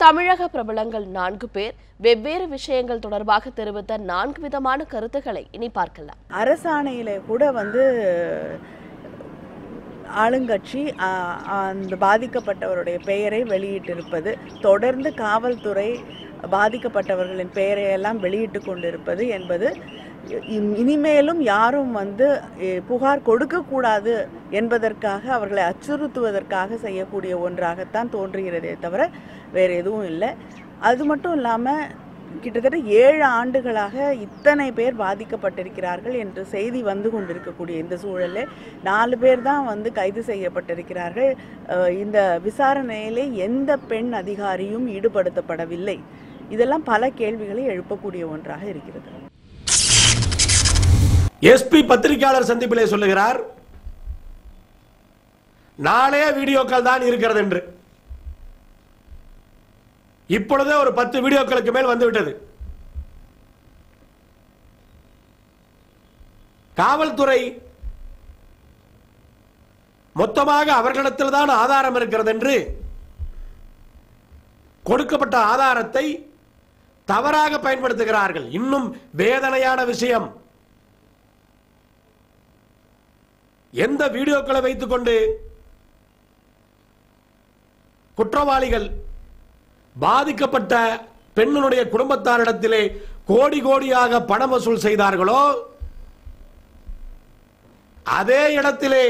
தமிழக பிரபலங்கள் நான்கு பேர் வெவ்வேறு விஷயங்கள் தொடர்பாக தெரிவித்த நான்கு விதமான கருத்துக்களை இனி பார்க்கலாம். அரசாணையில கூட வந்து ஆளுங்கட்சி அந்த பாதிக்கப்பட்டவருடைய பெயரை வெளியிட்டிருப்பது தொடர்ந்து காவல்துறை பாதிக்கப்பட்டவர்களின் பெயரை எல்லாம் வெளியிட்டு கொண்டிருப்பது என்பது இனிமேலும் யாரும் வந்து புகார் கொடுக்கக்கூடாது என்பதற்காக அவர்களை அச்சுறுத்துவதற்காக செய்யக்கூடிய ஒன்றாகத்தான் தோன்றுகிறதே தவிர வேறு எதுவும் இல்லை. அது மட்டும் இல்லாமல் கிட்டத்தட்ட ஏழு ஆண்டுகளாக இத்தனை பேர் பாதிக்கப்பட்டிருக்கிறார்கள் என்று செய்தி வந்து கொண்டிருக்கக்கூடிய இந்த சூழலில் நாலு பேர் தான் வந்து கைது செய்யப்பட்டிருக்கிறார்கள். இந்த விசாரணையிலே எந்த பெண் அதிகாரியும் ஈடுபடுத்தப்படவில்லை. இதெல்லாம் பல கேள்விகளை எழுப்பக்கூடிய ஒன்றாக இருக்கிறது. எஸ்பி பத்திரிகையாளர் சந்திப்பிலே சொல்லுகிறார் நாளே வீடியோக்கள் தான் இருக்கிறது என்று. இப்பொழுதே ஒரு பத்து வீடியோக்களுக்கு மேல் வந்துவிட்டது காவல்துறை மொத்தமாக அவர்களிடத்தில் தான் ஆதாரம் இருக்கிறது என்று கொடுக்கப்பட்ட ஆதாரத்தை தவறாக பயன்படுத்துகிறார்கள். இன்னும் வேதனையான விஷயம். எந்த வீடியோக்களை வைத்துக்கொண்டு குற்றவாளிகள் பாதிக்கப்பட்ட பெண்ணினுடைய குடும்பத்தாரிடத்திலே கோடி கோடியாக பணம் வசூல் செய்தார்களோ அதே இடத்திலே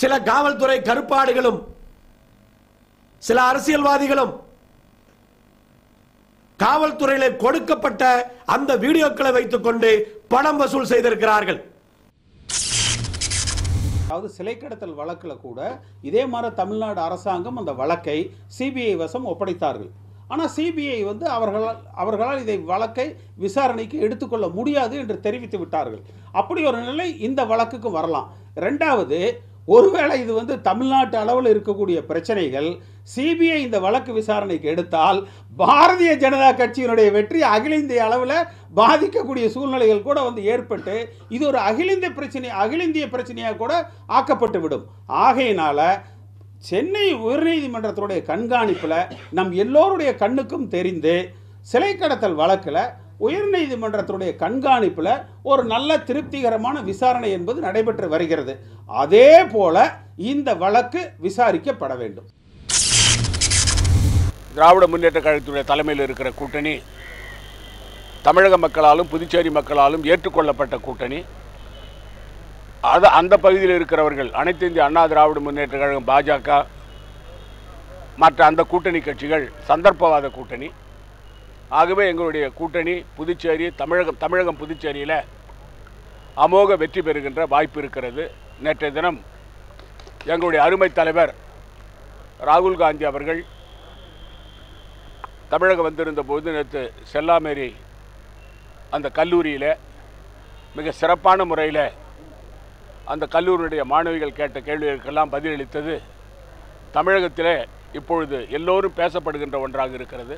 சில காவல்துறை கருப்பாடுகளும் சில அரசியல்வாதிகளும் காவல்துறையில் கொடுக்கப்பட்ட அந்த வீடியோக்களை வைத்துக்கொண்டு பணம் வசூல் செய்திருக்கிறார்கள். அதாவது சிலை கடத்தல் வழக்கில் கூட இதே மாதிரி தமிழ்நாடு அரசாங்கம் அந்த வழக்கை சிபிஐ வசம் ஒப்படைத்தார்கள். ஆனால் சிபிஐ வந்து அவர்களால் அவர்களால் இதை வழக்கை விசாரணைக்கு எடுத்துக்கொள்ள முடியாது என்று தெரிவித்து விட்டார்கள். அப்படி ஒரு நிலை இந்த வழக்குக்கு வரலாம். ரெண்டாவது ஒருவேளை இது வந்து தமிழ்நாட்டு அளவில் இருக்கக்கூடிய பிரச்சனைகள் சிபிஐ இந்த வழக்கு விசாரணைக்கு எடுத்தால் பாரதிய ஜனதா கட்சியினுடைய வெற்றி அகில இந்திய அளவில் பாதிக்கக்கூடிய சூழ்நிலைகள் கூட வந்து ஏற்பட்டு இது ஒரு அகில இந்திய பிரச்சனை அகில இந்திய பிரச்சனையாக கூட ஆக்கப்பட்டு விடும். ஆகையினால சென்னை உயர்நீதிமன்றத்தினுடைய கண்காணிப்பில் நம் எல்லோருடைய கண்ணுக்கும் தெரிந்து சிலை கடத்தல் வழக்கில் உயர்நீதிமன்றத்துடைய கண்காணிப்பில் ஒரு நல்ல திருப்திகரமான விசாரணை என்பது நடைபெற்று வருகிறது. அதே போல இந்த வழக்கு விசாரிக்கப்பட வேண்டும். திராவிட முன்னேற்ற கழகத்துடைய தலைமையில் இருக்கிற கூட்டணி தமிழக மக்களாலும் புதுச்சேரி மக்களாலும் ஏற்றுக்கொள்ளப்பட்ட கூட்டணி அது அந்த பகுதியில் இருக்கிறவர்கள் அனைத்து இந்திய அண்ணா திராவிட முன்னேற்ற கழகம் பாஜக மற்ற அந்த கூட்டணி கட்சிகள் சந்தர்ப்பவாத கூட்டணி ஆகவே எங்களுடைய கூட்டணி புதுச்சேரி தமிழகம் தமிழகம் புதுச்சேரியில் அமோக வெற்றி பெறுகின்ற வாய்ப்பு இருக்கிறது. நேற்றைய தினம் எங்களுடைய அருமை தலைவர் ராகுல் காந்தி அவர்கள் தமிழகம் வந்திருந்த போது நேற்று செல்லாமேரி அந்த கல்லூரியில் மிக சிறப்பான முறையில் அந்த கல்லூரியுடைய மாணவிகள் கேட்ட கேள்விகளுக்கெல்லாம் பதிலளித்தது. தமிழகத்திலே இப்பொழுது எல்லோரும் பேசப்படுகின்ற ஒன்றாக இருக்கிறது.